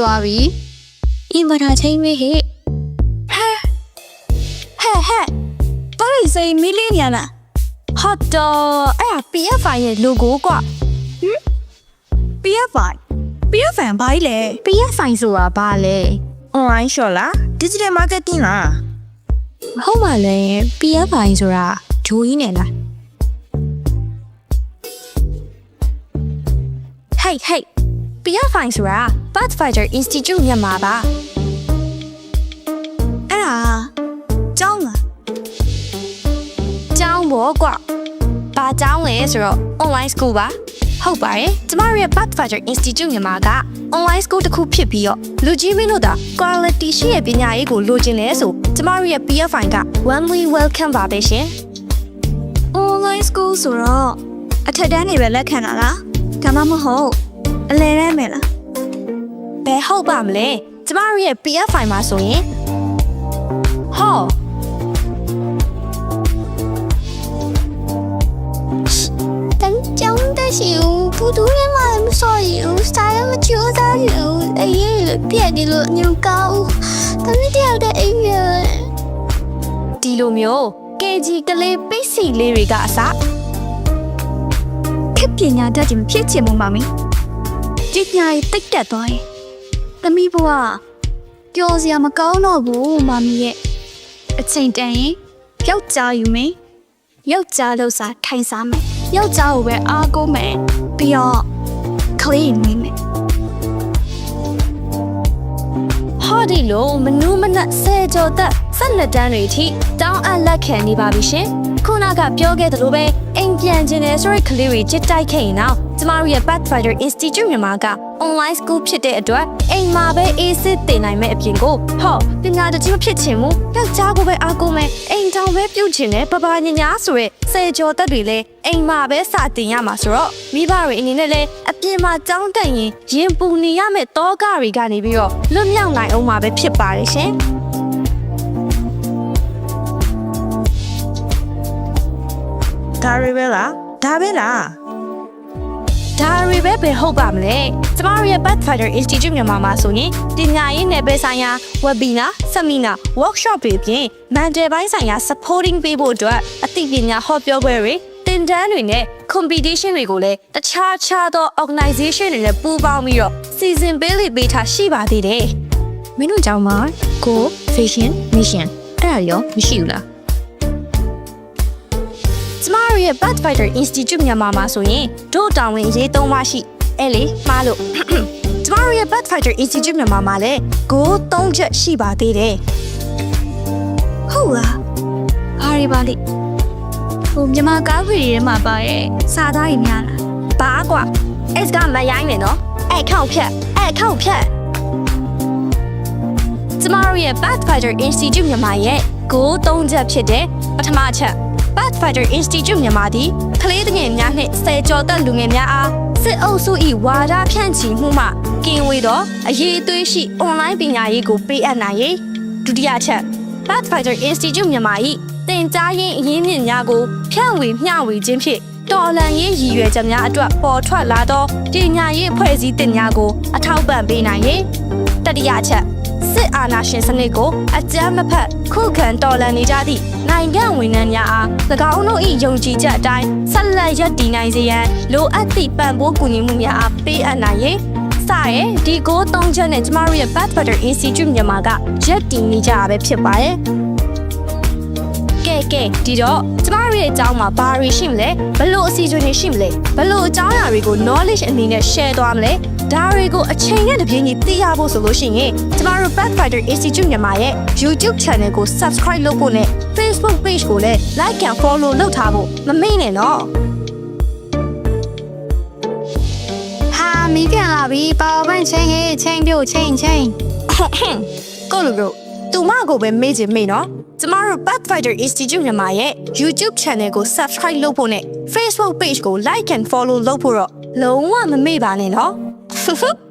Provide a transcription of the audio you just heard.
သွားပြီအင်ဗာတာချိန်မေးဟဲ့ဟဲ့ဟဲ့တော်ရီစိမီလီနီယာနာဟတ်တော့အဲ့ဒါ PFI ရဲ့ logo ကွာဟင် PFI PFI ဘာကြီးလဲ PFI ဆိုတာဘာလဲ online shop လား digital marketing လားမဟုတ်ပါလဲ PFI ဆိုတာဂျိုးကြီးနဲ့လားဟေးဟေး PFI ဆိုတာ Pathfinder Institute မြန်မာပါအဲ့ဒါကျောင်းလားကျောင်းဘောကွာဘာကျောင်းလဲဆိုတော့ online school ပါဟုတ်ပါတယ်ကျမတို့ရဲ့ Pathfinder Institute မြန်မာက online school တစ်ခုဖြစ်ပြီးတော့လူကြီးမင်းတို့သာ quality ရှိရဲ့ပညာရေးကိုလိုချင်လဲဆိုကျမတို့ရဲ့ PFI က warmly welcome ပါပဲရှင် online school ဆိုတော့အထက်တန်းတွေပဲလက်ခံတာလားဒါမှမဟုတ် အလယ်တန်းပဲလားဘယ်ဟုတ်ပါမလဲကျမတို့ရဲ့ PFI မှာဆိုရင်ဟော 但讲的是普通人嘛，所以啥也没觉得有，哎呀，别的了牛高，但是掉的哎呀。 ဒီလိုမျိုး KG ကလေးပိတ်စီလေးတွေကအစ ခက်ပညာတတ်တယ်မဖြစ်ချင်ဘူးမမီ ပညာရေးတိတ်တက်သွားရင်သမီးဘဝပျော်စရာမကောင်းတော့ဘူးမမီရဲ့အချိန်တန်ရင်ယောက်ျားယူမယ်ယောက်ျားလို့စားထိုင်စားမယ်ယောက်ျားကိုပဲအားကိုးမယ်ပြီးတော့ကလေးနေမယ်ဟောဒီလိုမနူးမနက်ဆယ်ကျော်သက်ဆက်လက်တန်းတွေအထိတောင်းအပ်လက်ခံနေပါပြီရှင်ခုနကပြောခဲ့သလိုပဲအိမ်ပြန်ခြင်းနဲ့ဆိုရကလေးတွေကြစ်တိုက်ခဲ့ရင်တော့ ကျမတို့ရဲ့ Pathfinder Institute မြန်မာက online school ဖြစ်တဲ့အတွက်အိမ်မှာပဲအေးစစ်သင်နိုင်မဲ့အပြင်ကိုဟောပညာတကြီးမဖြစ်ချင်ဘူးယောက်ျားကိုပဲအားကိုးမယ်အိမ်တောင်ပဲပြုတ်ချင်တယ်ပပညာညာဆိုရဲဆယ်ကျော်သက်တွေလည်းအိမ်မှာပဲစတင်ရမှာဆိုတော့မိဘတွေအနေနဲ့လည်းအပြင်မှာကြောင်းတက်ရင်ရင်ပူနေရမယ့်တောကတွေကနေပြီးတော့လွတ်မြောက်နိုင်အောင်မှာပဲဖြစ်ပါတယ်ရှင်ဒါရီပဲလားဒါပဲလား ဒါတွေပဲပဲဟုတ်ပါမလဲကျမတို့ရဲ့ Pathfinder Institute မြန်မာမှာဆိုရင်ပညာရေးနယ်ပယ်ဆိုင်ရာ webinar seminar workshop တွေအပြင် mental ဘိုင်းဆိုင်ရာ supporting ပေးဖို့အတွက်အသိပညာဟောပြောပွဲတွေတင်တန်းတွေနဲ့ competition တွေကိုလည်းတခြားခြားသော organization တွေနဲ့ပူးပေါင်းပြီးတော့စီစဉ်ပေးလိပေးထားရှိပါသေးတယ်မင်းတို့ကြောင့်မှာ go vision mission အဲ့ဒါရောမရှိဘူးလားကျမ တို့ရဲ့ Pathfinder Institute မြန်မာမှာဆိုရင်တို့တောင်းဝင်ရေးသုံးပါရှိအဲ့လေမှားလို့ကျမတို့ရဲ့ Pathfinder Institute မြန်မာမှာလည်း Go 3ချက်ရှိပါသေးတယ်ဟုတ်လားဘာတွေပါလိဟိုမြန်မာကားဖရီထဲမှာပါရဲ့စာသားကြီးများလားဘာကွာ S ကမရိုင်းနဲ့နော်အဲ့ခောက်ဖြတ်အဲ့ခောက်ဖြတ်ကျမတို့ရဲ့ Pathfinder Institute မြန်မာရဲ့ Go 3ချက်ဖြစ်တဲ့ပထမအချက် Pathfinder Institute မြန်မာသည်ကလေးငယ်များနှင့်ဆယ်ကျော်သက်လူငယ်များအားစစ်အုပ်စု၏ဝါဒဖြန့်ချီမှုမှကင်းဝေးသောအရေးအသွေးရှိ online ပညာရေးကိုပေးအပ်နိုင်ရေးဒုတိယချက် Pathfinder Institute မြန်မာ၏သင်ကြားရေးအရင်းမြစ်များကိုဖြန့်ဝေမျှဝေခြင်းဖြင့်တော်လှန်ရေးရည်ရွယ်ချက်များအတွက်ပေါ်ထွက်လာသောပညာရေးအဖွဲ့အစည်းတင်များကိုအထောက်ပံ့ပေးနိုင်ရေးတတိယချက် စစ်အာဏာရှင်စနစ်ကိုအကြမ်းမဖက်ခုခံတော်လှန်နေကြသည့်နိုင်ငံဝန်ထမ်းများအား၎င်းတို့၏ယုံကြည်ချက်အတိုင်းဆက်လက်ရပ်တည်နိုင်စေရန်လိုအပ်သည့်ပံ့ပိုးကူညီမှုများအားပေးအပ်နိုင်ရေးစရဲဒီကိုသုံးချက်နဲ့ကျမတို့ရဲ့ Pathfinder Institute မြန်မာကရပ်တည်နေကြတာပဲဖြစ်ပါတယ်ကဲကဲဒီတော့ကျမတို့ရဲ့အကြောင်းမှာဘာတွေရှိမလဲဘလို့အစီအစဉ်တွေရှိမလဲဘလို့အကြောင်းအရာတွေကို knowledge အနေနဲ့ share သွားမလဲ ဒါတွေကိုအချိန်နဲ့တပြေးညီသိရဖို့ဆိုလို့ရှိရင်ကျမတို့ Pathfinder Institute မြန်မာရဲ့ YouTube channel ကို subscribe လုပ်ဖို့နဲ့ Facebook page ကိုလည်း like and follow လုပ်ထားဖို့မမေ့နဲ့နော်ဟာမီးပြန်လာပြီပါဝါပန့်ချင်းဟေးချင်းပြို့ချင်းချင်းကိုလူတို့သူမကိုပဲမေ့ချင်မေ့နော်ကျမတို့ Pathfinder Institute မြန်မာရဲ့ YouTube channel ကို subscribe လုပ်ဖို့နဲ့ Facebook page ကို like and follow လုပ်ဖို့တော့လုံးဝမမေ့ပါနဲ့နော် ¡Susup!